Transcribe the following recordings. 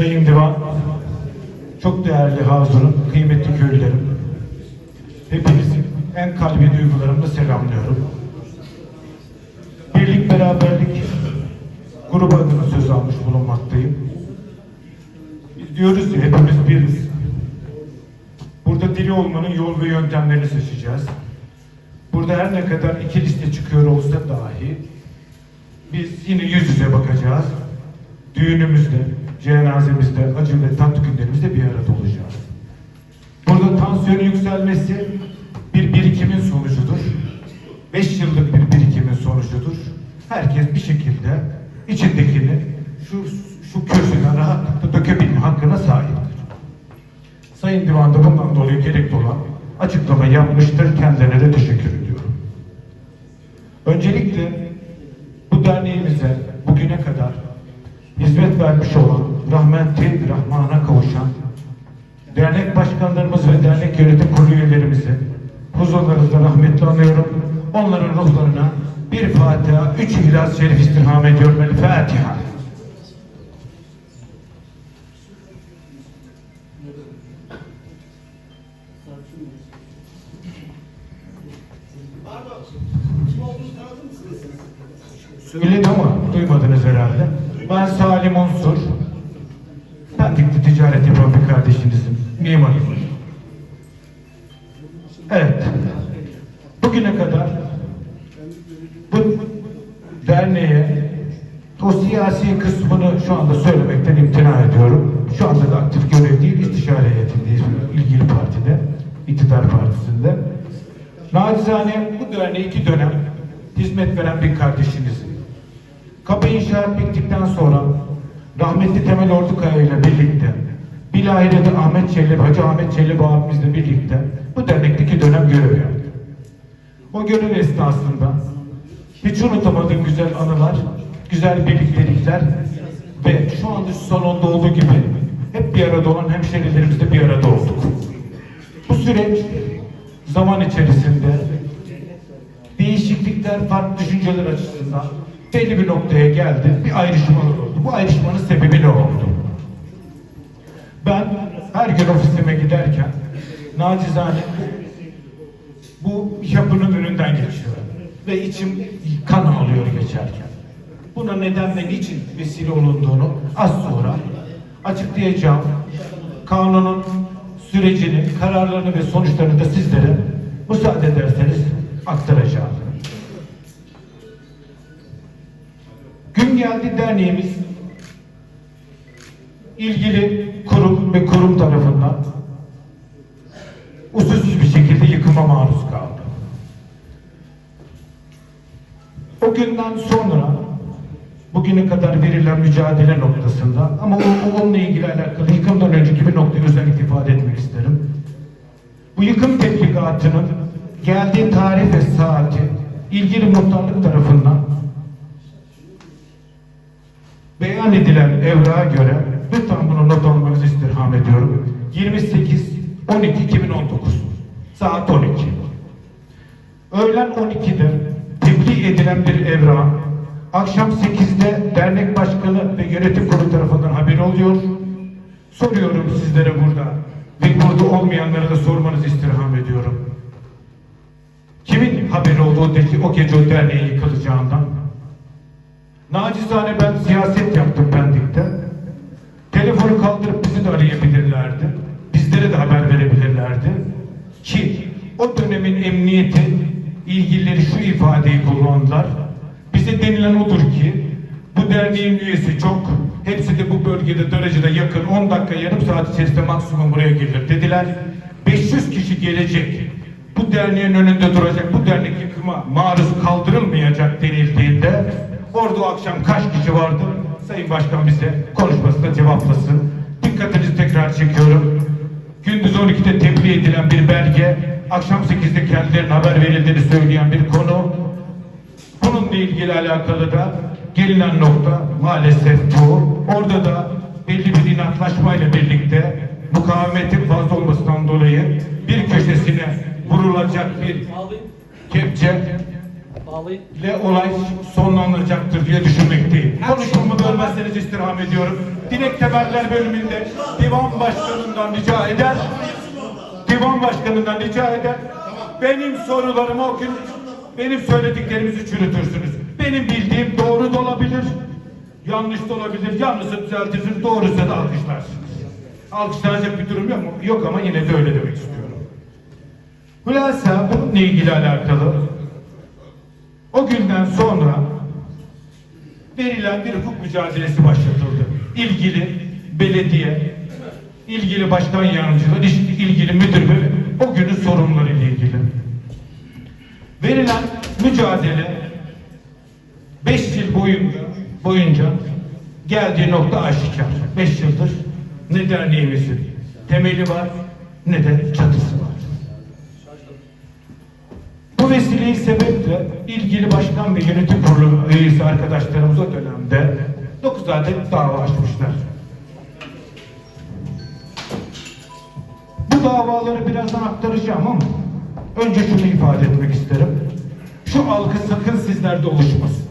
Sayın Divan, çok değerli hazırım, kıymetli köylülerim. Hepinizin en kalbi duygularımla selamlıyorum. Birlik beraberlik grubu adına söz almış bulunmaktayım. Biz diyoruz ya hepimiz biriz. Burada diri olmanın yol ve yöntemlerini seçeceğiz. Burada her ne kadar iki liste çıkıyor olsa dahi biz yine yüz yüze bakacağız. Düğünümüzde, cenazemizde, acı ve tatlı günlerimizde bir arada olacağız. Burada tansiyon yükselmesi bir birikimin sonucudur. Beş yıllık bir birikimin sonucudur. Herkes bir şekilde içindekini şu, şu kürsüden rahatlıkla dökebilme hakkına sahiptir. Sayın Divan da bundan dolayı gerekli olan açıklama yapmıştır. Kendilerine de teşekkür ediyorum. Öncelikle bu derneğimize bugüne kadar hizmet vermiş olan rahmetli Rahman'a kavuşan dernek başkanlarımız ve dernek yönetim kurulu üyelerimizi huzurlarınızda rahmetli anıyorum. Onların ruhlarına bir Fatiha, üç İhlas Şerif istirham ediyorum. El Fatiha. Söyledim ama duymadınız herhalde. Ben Salim siyasi kısmını şu anda söylemekten imtina ediyorum. Şu anda da aktif görev değil, istişare heyetindeyiz ilgili partide, iktidar partisinde. Nacizane bu derneğe iki dönem hizmet veren bir kardeşinizim. Kapı inşaat bittikten sonra rahmetli Temel Ordukaya ile birlikte Bilahirede Ahmet Çelebi, Hacı Ahmet Çelebi abimizle birlikte bu dernekteki dönem görev yaptı. O görev esnasında hiç unutamadığım güzel anılar, güzel birliktelikler ve şu anda şu salonda olduğu gibi hep bir arada olan hemşerilerimizle bir arada olduk. Bu süreç zaman içerisinde değişiklikler, farklı düşünceler açısından belli bir noktaya geldi. Bir ayrışmalar oldu. Bu ayrışmanın sebebi ne oldu? Ben her gün ofisime giderken nacizane bu yapının önünden geçiyorum. Ve içim kan ağlıyor geçerken. Buna neden ve niçin vesile olunduğunu az sonra açıklayacağım. Kanunun sürecini, kararlarını ve sonuçlarını da sizlere müsaade ederseniz aktaracağım. Gün geldi derneğimiz ilgili kurum ve kurum tarafından usulsüz bir şekilde yıkıma maruz kaldı. O günden sonra bugüne kadar verilen mücadele noktasında ama o, o onunla ilgili alakalı yıkımdan önceki bir noktayı özellikle ifade etmek isterim. Bu yıkım tebligatının geldiği tarih ve saati ilgili muhtarlık tarafından beyan edilen evrağa göre lütfen bunu not almanızı istirham ediyorum. 28 12 2019 saat 12. Öğlen 12'de tebliğ edilen bir evra akşam 8'de dernek başkanı ve yönetim kurulu tarafından haberi oluyor. Soruyorum sizlere burada ve burada olmayanlara da sormanızı istirham ediyorum. Kimin haberi olduğu o, gece o derneğin yıkılacağından? Nacizane ben siyaset yaptım Pendik'te. Telefonu kaldırıp bizi de arayabilirlerdi. Bizlere de haber verebilirlerdi. Ki o dönemin emniyeti ilgilileri şu ifadeyi kullandılar. Bize denilen odur ki bu derneğin üyesi çok. Hepsi de bu bölgede derecede yakın 10 dakika yarım saat içerisinde maksimum buraya gelir dediler. 500 kişi gelecek. Bu derneğin önünde duracak. Bu dernek yıkıma maruz kaldırılmayacak denildiğinde orada o akşam kaç kişi vardı? Sayın Başkan bize konuşmasında cevaplasın. Dikkatinizi tekrar çekiyorum. Gündüz 12'de tebliğ edilen bir belge, akşam 8'de kendilerine haber verildiğini söyleyen bir konu. Bununla ilgili alakalı da gelinen nokta maalesef bu. Orada da belli bir inatlaşmayla birlikte mukavemetin fazla olmasından dolayı bir köşesine vurulacak bir kepçe ile olay sonlanacaktır diye düşünmekteyim. Konuşmamı bölmezseniz istirham ediyorum. Dilek teberler bölümünde divan başkanından rica eder. Divan başkanından rica eder. Benim sorularımı o gün benim söylediklerimizi çürütürsünüz. Benim bildiğim doğru da olabilir. Yanlış da olabilir. Yanlışsa düzeltirsiniz. Doğruysa da alkışlarsınız. Alkışlanacak bir durum yok mu? Yok ama yine de öyle demek istiyorum. Hülasa bununla ilgili alakalı o günden sonra verilen bir hukuk mücadelesi başlatıldı. İlgili belediye, ilgili başkan yardımcıları, ilgili müdür ve o günün sorunları ile ilgili. Verilen mücadele 5 yıl boyunca, boyunca geldiği nokta aşikar. 5 yıldır ne derneğimizin temeli var ne de çatısı var. Bu vesileyi sebeple ilgili başkan ve yönetim kurulu üyesi arkadaşlarımız o dönemde 9 adet dava açmışlar. Bu davaları birazdan aktaracağım ama önce şunu ifade etmek isterim. Şu algı sakın sizlerde oluşmasın.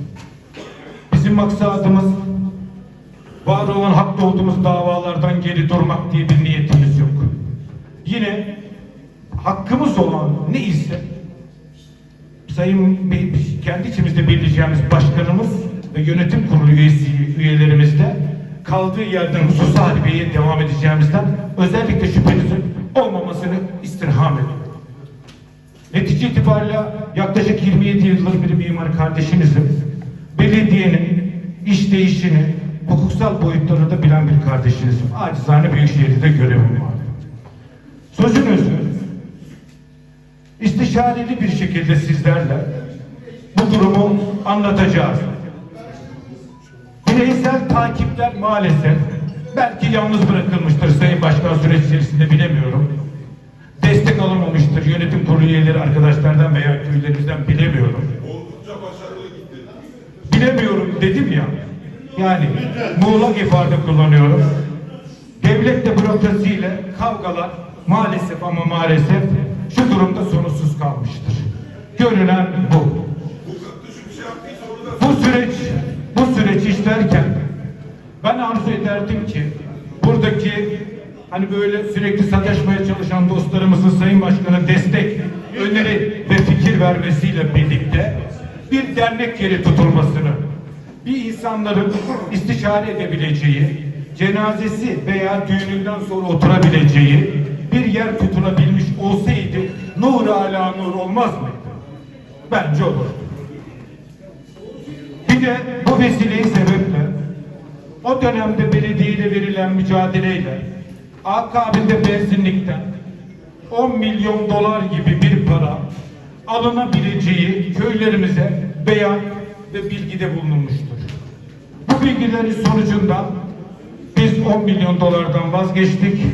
Bizim maksadımız var olan haklı olduğumuz davalardan geri durmak diye bir niyetimiz yok. Yine hakkımız olan ne ise Sayın Bey, kendi içimizde belirleyeceğimiz başkanımız ve yönetim kurulu üyesi, üyelerimizde kaldığı yerden husus harbiyeye devam edeceğimizden özellikle şüphenizin olmamasını istirham ediyorum. Netice itibariyle yaklaşık 27 yıldır bir mimar kardeşinizim. Belediyenin işleyişini, hukuksal boyutlarını da bilen bir kardeşinizim. Acizane Büyükşehir'de görevim var. Sözünüzü istişareli bir şekilde sizlerle bu durumu anlatacağız. Bireysel takipler maalesef belki yalnız bırakılmıştır Sayın Başkan süreç içerisinde bilemiyorum. Destek alınmamıştır yönetim kurulu üyeleri arkadaşlardan veya köylerimizden bilemiyorum. Oldukça başarılı gitti. Bilemiyorum dedim ya. Yani muğlak ifade kullanıyorum. Devletle bürokrasiyle kavgalar maalesef ama maalesef şu durumda sonuçsuz kalmıştır. Görünen bu. Şey Bu süreç, bu süreç işlerken ben arzu ederdim ki buradaki hani böyle sürekli sataşmaya çalışan dostlarımızın Sayın Başkan'a destek, öneri ve fikir vermesiyle birlikte bir dernek yeri tutulmasını, bir insanların istişare edebileceği, cenazesi veya düğününden sonra oturabileceği bir yer tutulabilmiş olsaydı nur ala nur olmaz mıydı? Bence olur. Bir de bu vesileyi sebeple o dönemde belediyeyle verilen mücadeleyle akabinde benzinlikten 10 milyon dolar gibi bir para alınabileceği köylerimize beyan ve bilgide bulunmuştur. Bu bilgilerin sonucunda biz 10 milyon dolardan vazgeçtik.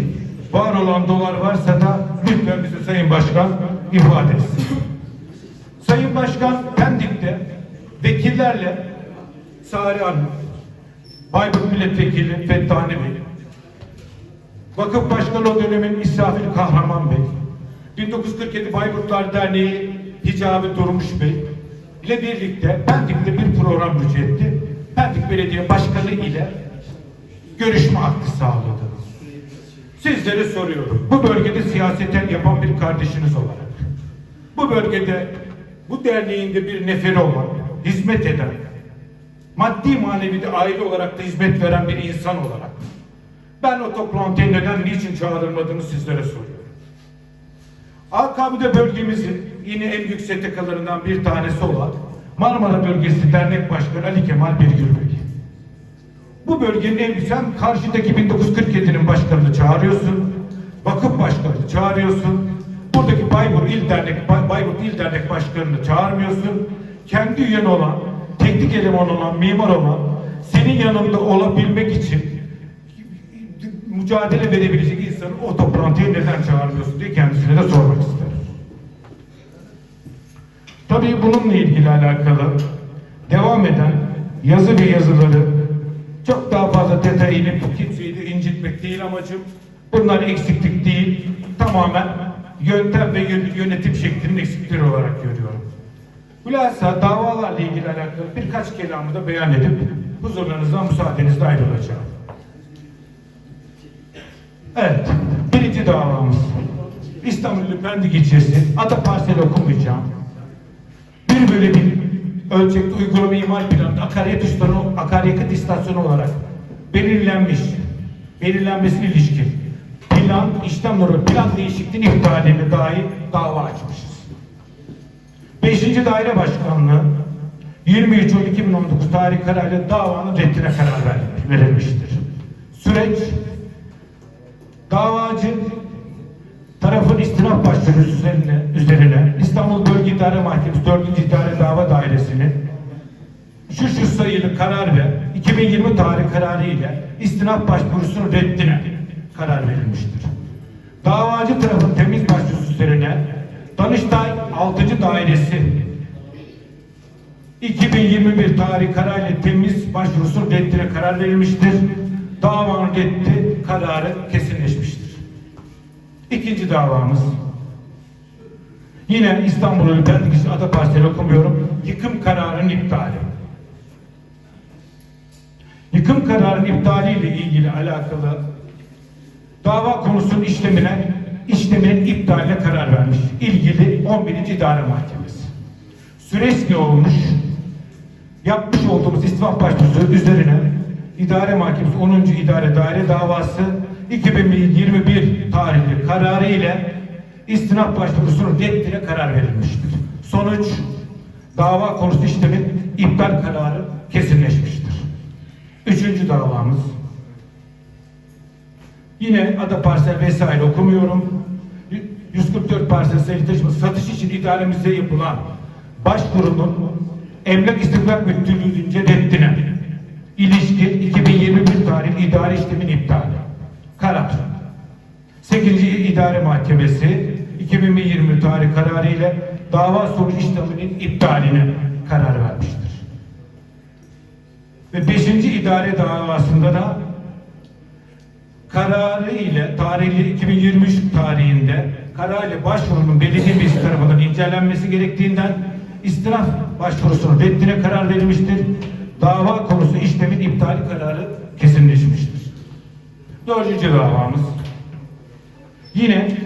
Var olan dolar varsa da lütfen bize Sayın Başkan ifade etsin. Sayın Başkan Pendik'te vekillerle Sari Hanım, Bayburt Milletvekili Fettani Bey, Vakıf Başkanı o dönemin İsrafil Kahraman Bey, 1947 Bayburtlar Derneği Hicabi Durmuş Bey ile birlikte Pendik'te bir program etti. Pendik Belediye Başkanı ile görüşme hakkı sağladı. Sizlere soruyorum. Bu bölgede siyaseten yapan bir kardeşiniz olarak. Bu bölgede bu derneğinde bir neferi olan, hizmet eden, maddi manevi de aile olarak da hizmet veren bir insan olarak ben o toplantıya neden, niçin çağrılmadığını sizlere soruyorum. AKB'de bölgemizin yine en büyük STK'larından bir tanesi olan Marmara Bölgesi Dernek Başkanı Ali Kemal Birgül Bey. Bu bölgenin en sen karşıdaki 1947'nin başkanını çağırıyorsun. Vakıf başkanını çağırıyorsun. Buradaki Bayburt İl Dernek Bay- Bayburt İl Dernek Başkanını çağırmıyorsun. Kendi üyen olan, teknik eleman olan, mimar olan senin yanında olabilmek için mücadele verebilecek insanı o toplantıya neden çağırmıyorsun diye kendisine de sormak isterim. Tabii bununla ilgili alakalı devam eden yazı ve yazıları çok daha fazla detay inip kimseyi de incitmek değil amacım. Bunlar eksiklik değil. Tamamen yöntem ve yön- yönetim şeklinin eksikleri olarak görüyorum. Hülasa davalarla ilgili alakalı birkaç kelamı da beyan edip huzurlarınızdan müsaadenizle ayrılacağım. Evet, birinci davamız. İstanbul Pendik ilçesi, Ata parseli okumayacağım. Bir bölü bir ölçekli uygulama imar planında akaryakıt istasyonu, akaryakıt istasyonu olarak belirlenmiş, belirlenmesine ilişkin plan, işlem normü, plan değişikliğinin iptaline dair dava açmışız. 5. Daire Başkanlığı 23 Ocak 2019 tarih kararıyla davanın reddine karar ver- verilmiştir. Süreç davacı tarafın istinaf başvurusu üzerine, üzerine İstanbul Bölge İdare Mahkemesi 4. İdare Dava Dairesi'nin şu şu sayılı karar ve 2020 tarih kararı ile istinaf başvurusunun reddine karar verilmiştir. Davacı tarafın temiz başvurusu üzerine Danıştay 6. Dairesi 2021 tarih kararıyla temiz başvurusunun reddine karar verilmiştir. Davanın reddi kararı kesinleşmiştir. İkinci davamız yine İstanbul Pendik Ada Parseli okumuyorum. Yıkım kararının iptali. Yıkım kararının iptaliyle ilgili alakalı dava konusunun işlemine işleminin iptaline karar vermiş. İlgili 11. İdare Mahkemesi. Süreç ne olmuş? Yapmış olduğumuz istinaf başvurusu üzerine İdare Mahkemesi 10. İdare Daire Davası 2021 tarihli kararı ile istinaf başvurusunun reddine karar verilmiştir. Sonuç dava konusu işlemin iptal kararı kesinleşmiştir. Üçüncü davamız Yine ada parsel vesaire okumuyorum. 144 parsel sayı taşıma satış için idaremizde yapılan başvurunun Emlak İstikrar Müdürlüğü'nce reddine ilişkin 2021 tarihli idare işlemin iptali. Karar. 8. İdare Mahkemesi 2020 tarih kararı ile dava sonuç işleminin iptaline karar vermiştir. Ve 5. idare davasında da kararı ile tarihli 2023 tarihinde karar ile başvurunun belediye meclisi tarafından incelenmesi gerektiğinden istinaf başvurusunun reddine karar verilmiştir. Dava konusu işlemin iptali kararı kesinleşmiştir. Dördüncü davamız yine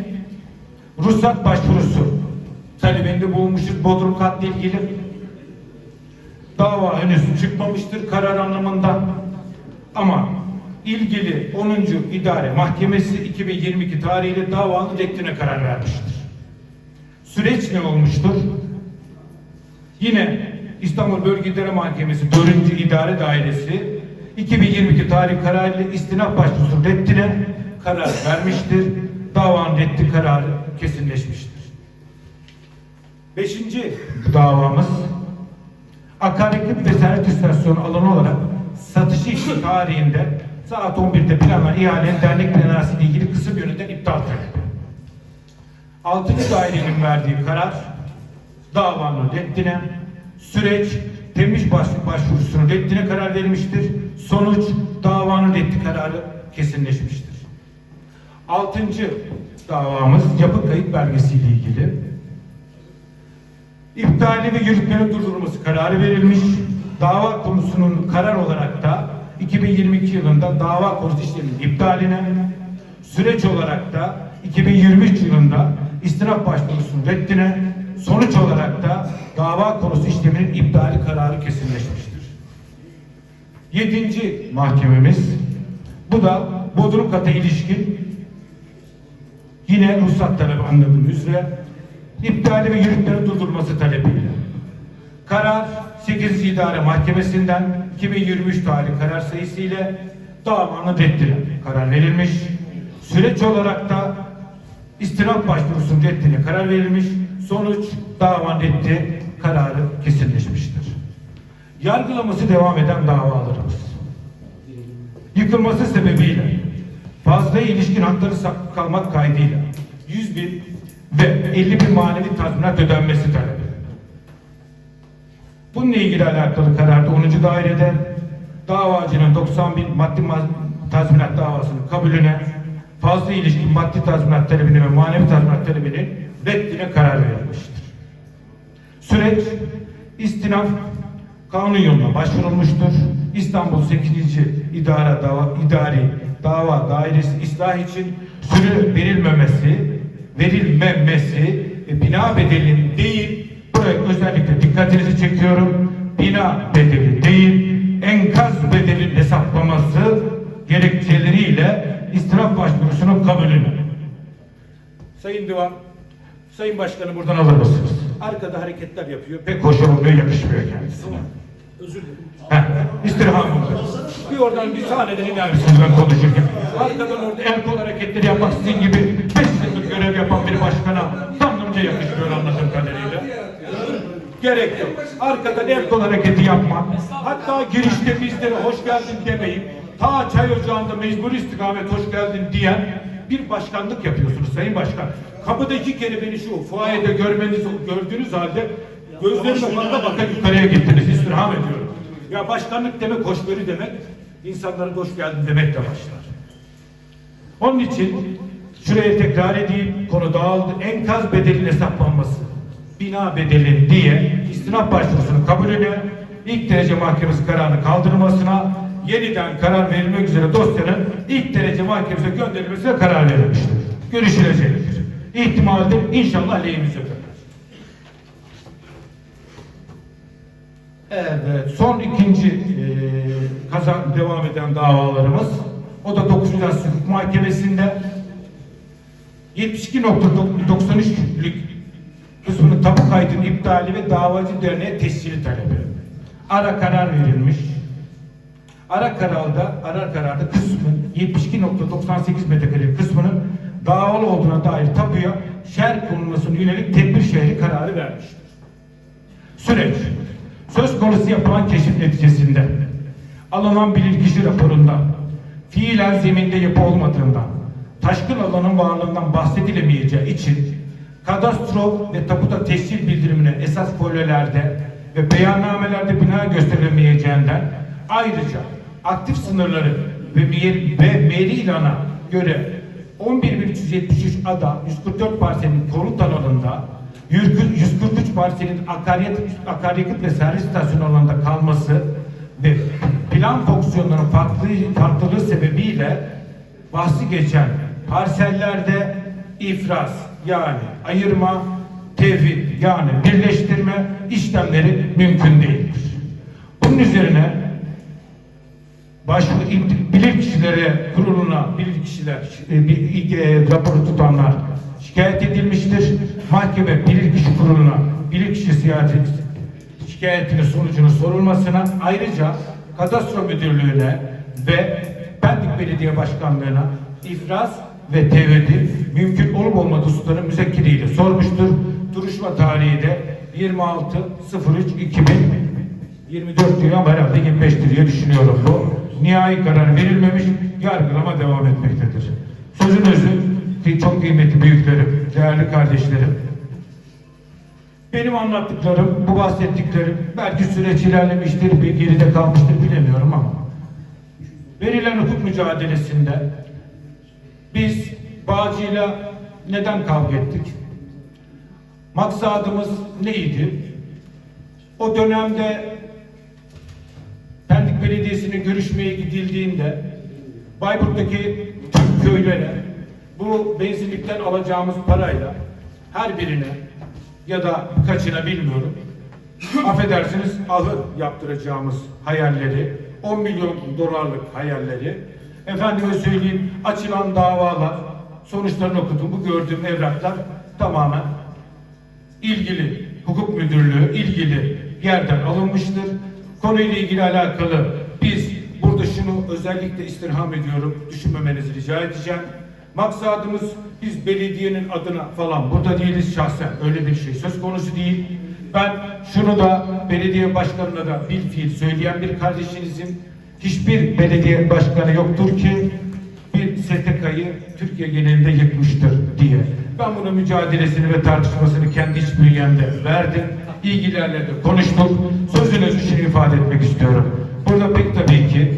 ruhsat başvurusu talebinde bulunmuşuz Bodrum katli ilgili dava henüz çıkmamıştır karar anlamında ama ilgili 10. İdare Mahkemesi 2022 tarihiyle davanın reddine karar vermiştir. Süreç ne olmuştur? Yine İstanbul Bölge İdare Mahkemesi 4. İdare Dairesi 2022 tarih kararıyla istinaf başvurusunun reddine karar vermiştir. Davanın reddi kararı kesinleşmiştir. Beşinci davamız akaryakıt ve servis istasyonu alanı olarak satışı için tarihinde saat 11'de planlanan ihalenin dernek plenarisi ile ilgili kısım yönünden iptal talebi. 6. dairenin verdiği karar davanın reddine, süreç temiz başvuru başvurusunun reddine karar verilmiştir. Sonuç davanın reddi kararı kesinleşmiştir. Altıncı davamız yapı kayıt belgesiyle ilgili. İptali ve yürütmenin durdurulması kararı verilmiş. Dava konusunun karar olarak da 2022 yılında dava konusu işleminin iptaline, süreç olarak da 2023 yılında istinaf başvurusunun reddine, sonuç olarak da dava konusu işleminin iptali kararı kesinleşmiştir. Yedinci mahkememiz, bu da Bodrum kata ilişkin yine ruhsat talebi anladığım üzere iptali ve yürütmenin durdurulması talebiyle. Karar 8. İdare Mahkemesi'nden 2023 tarih karar sayısı ile davanın reddine karar verilmiş. Süreç olarak da istinaf başvurusunun reddine karar verilmiş. Sonuç davanın reddi kararı kesinleşmiştir. Yargılaması devam eden davalarımız. Yıkılması sebebiyle fazla ilişkin hakları kalmak kaydıyla 100 bin ve 50 bin manevi tazminat ödenmesi talebi. Bununla ilgili alakalı kararda 10. dairede davacının 90 bin maddi ma- tazminat davasının kabulüne fazla ilişkin maddi tazminat talebini ve manevi tazminat talebinin reddine karar verilmiştir. Süreç İstinaf kanun yoluna başvurulmuştur. İstanbul 8. İdara Dava, İdari Dava Dairesi ıslah için süre verilmemesi, verilmemesi ve bina bedelinin değil, buraya özellikle dikkatinizi çekiyorum. Bina bedeli değil, enkaz bedelinin hesaplaması gerekçeleriyle istinaf başvurusunun kabulünü. Sayın Divan, Sayın Başkanı buradan alır mısınız? Arkada hareketler yapıyor. Pek hoş olmuyor, yakışmıyor kendisine. Özür dilerim. Heh, istirhamında. Bir oradan bir sahneden iner misiniz ben konuşurken? Arkadan orada el kol hareketleri yapmak sizin gibi beş yıldır görev yapan bir başkana sanımca yakışmıyor anladığım kadarıyla. Gerek yok. Arkadan el kol hareketi yapmak. Hatta girişte bizlere hoş geldin demeyip ta çay ocağında mecbur istikamet hoş geldin diyen bir başkanlık yapıyorsunuz Sayın Başkan. Kapıda iki kere beni şu fuayede görmeniz, gördüğünüz halde gözlerime baka baka yukarıya gittiniz. İstirham ediyorum. Ya başkanlık demek hoşgörü demek, insanlara hoş geldin demekle başlar. Onun için şuraya tekrar edeyim, konu dağıldı. Enkaz bedelinin hesaplanması, bina bedelin diye istinaf başvurusunun kabulüne, ilk derece mahkemesi kararını kaldırılmasına, yeniden karar verilmek üzere dosyanın ilk derece mahkemesine gönderilmesine karar verilmiştir. Görüşülecektir. İhtimalde inşallah lehimize döner. Evet, son ikinci e, kazan devam eden davalarımız. O da 9. Asya Hukuk Mahkemesi'nde 72.93'lük kısmının tapu kaydının iptali ve davacı derneğe tescili talebi. Ara karar verilmiş. Ara kararda, ara kararda kısmın 72.98 metrekare kısmının davalı olduğuna dair tapuya şer konulmasına yönelik tedbir şehri kararı vermiştir. Süreç söz konusu yapılan keşif neticesinde alınan bilirkişi raporunda fiilen zeminde yapı olmadığından taşkın alanın varlığından bahsedilemeyeceği için kadastro ve taputa tescil bildirimine esas folyolarda ve beyannamelerde bina gösterilemeyeceğinden ayrıca aktif sınırları ve meri ilana göre 11.373 ada 144 parselin konut alanında 143 parselin akaryakıt, akaryakıt ve servis istasyonu alanında kalması ve plan fonksiyonlarının farklı, farklılığı sebebiyle bahsi geçen parsellerde ifraz yani ayırma, tevhid yani birleştirme işlemleri mümkün değildir. Bunun üzerine başvuru bilir kişilere kuruluna bilir kişiler e, bir e, raporu tutanlar şikayet edilmiştir. Mahkeme bilir kişi kuruluna bilir kişi siyasi şikayetinin sonucunun sorulmasına ayrıca kadastro müdürlüğüne ve Pendik Belediye Başkanlığı'na ifraz ve tevhidi mümkün olup olmadığı hususların müzekkiriyle sormuştur. Duruşma tarihi de 26.03.2024 diyor ama herhalde 25 diye düşünüyorum bu. Nihai karar verilmemiş, yargılama devam etmektedir. Sözün özü çok kıymetli büyüklerim, değerli kardeşlerim. Benim anlattıklarım, bu bahsettiklerim belki süreç ilerlemiştir, bir geride kalmıştır bilemiyorum ama verilen hukuk mücadelesinde biz Bağcı'yla neden kavga ettik? Maksadımız neydi? O dönemde Pendik Belediyesi'ne görüşmeye gidildiğinde Bayburt'taki Türk köylere bu benzinlikten alacağımız parayla her birine ya da kaçına bilmiyorum affedersiniz ahır yaptıracağımız hayalleri 10 milyon dolarlık hayalleri efendime söyleyeyim açılan davalar sonuçlarını okudum bu gördüğüm evraklar tamamen ilgili hukuk müdürlüğü ilgili yerden alınmıştır. Konuyla ilgili alakalı biz burada şunu özellikle istirham ediyorum. Düşünmemenizi rica edeceğim. Maksadımız biz belediyenin adına falan burada değiliz şahsen. Öyle bir şey söz konusu değil. Ben şunu da belediye başkanına da bil fiil söyleyen bir kardeşinizin hiçbir belediye başkanı yoktur ki bir STK'yı Türkiye genelinde yıkmıştır diye. Ben bunun mücadelesini ve tartışmasını kendi iç bünyemde verdim. İlgilerle de konuştuk. Sözün özü şunu ifade etmek istiyorum. Burada pek tabii ki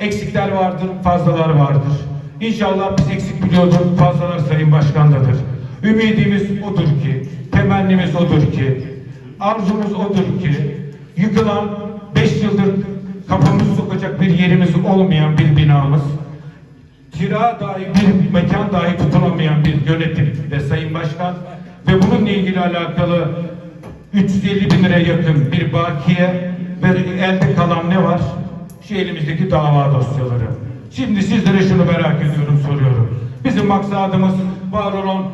eksikler vardır, fazlalar vardır. İnşallah biz eksik biliyorduk, fazlalar Sayın Başkan'dadır. Ümidimiz odur ki, temennimiz odur ki arzumuz odur ki yıkılan 5 yıldır kafamızı sokacak bir yerimiz olmayan bir binamız kira dahi bir mekan dahi tutulamayan bir yönetim ve Sayın Başkan ve bununla ilgili alakalı 350 bin liraya yakın bir bakiye ve elde kalan ne var? Şu elimizdeki dava dosyaları. Şimdi sizlere şunu merak ediyorum, soruyorum. Bizim maksadımız var olan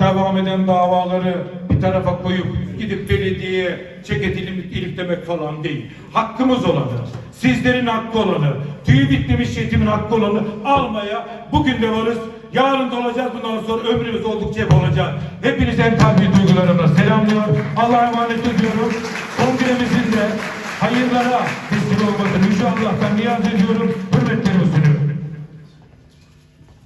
devam eden davaları bir tarafa koyup gidip belediyeye çeket ilim- iliklemek falan değil. Hakkımız olanı, sizlerin hakkı olanı, tüyü bitmemiş yetimin hakkı olanı almaya bugün de varız. Yarın da olacağız. Bundan sonra ömrümüz oldukça hep olacak. Hepiniz en kalbi duygularımla selamlıyorum. Allah'a emanet ediyorum. Kongremizin de hayırlara vesile olmasını inşallah ben niyaz ediyorum. Hürmetlerimi sunuyorum.